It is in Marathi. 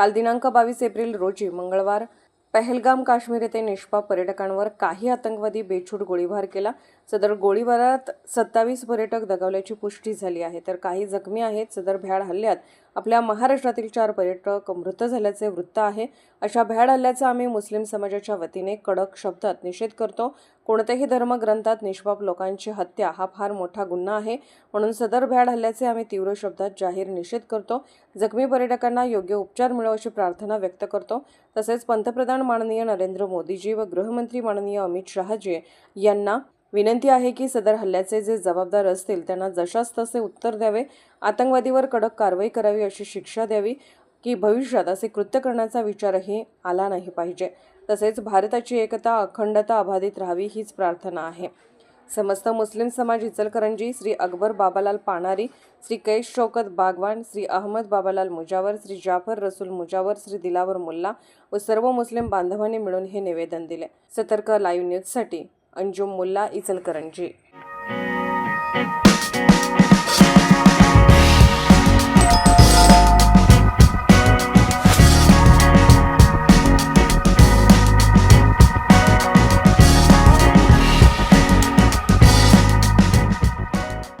काल दिनांक बावीस एप्रिल रोजी मंगळवार पहलगाम काश्मीर येथे निष्पाप पर्यटकांवर काही आतंकवादी बेछूट गोळीबार केला. सदर गोळीबारात सत्तावीस पर्यटक दगावल्याची पुष्टी झाली आहे. तर काही जखमी आहेत. सदर भ्याड हल्ल्यात आपल्या महाराष्ट्रातील चार पर्यटक मृत झाल्याचे वृत्त आहे. अशा भ्याड हल्ल्याचा आम्ही मुस्लिम समाजाच्या वतीने कडक शब्दात निषेध करतो. कोणत्याही धर्मग्रंथात निष्पाप लोकांची हत्या हा फार मोठा गुन्हा आहे. म्हणून सदर भ्याड हल्ल्याचे आम्ही तीव्र शब्दात जाहीर निषेध करतो. जखमी पर्यटकांना योग्य उपचार मिळो अशी प्रार्थना व्यक्त करतो. तसेच पंतप्रधान माननीय नरेंद्र मोदीजी व गृहमंत्री माननीय अमित शहाजी यांना विनंती आहे की सदर हल्ल्याचे जे जबाबदार असतील त्यांना जशास तसे उत्तर द्यावे आतंकवादीवर कडक कारवाई करावी अशी शिक्षा द्यावी की भविष्यात असे कृत्य करण्याचा विचारही आला नाही पाहिजे. तसेच भारताची एकता अखंडता अबाधित राहावी हीच प्रार्थना आहे. समस्त मुस्लिम समाज इचलकरंजी श्री अकबर बाबालाल पाणारी श्री कैश शौकत बागवान श्री अहमद बाबालाल मुजावर श्री जाफर रसूल मुजावर श्री दिलावर मुल्ला व सर्व मुस्लिम बांधवांनी मिळून हे निवेदन दिले. सतर्क लाईव्ह न्यूजसाठी अंजुम मुल्ला इचलकरंजी.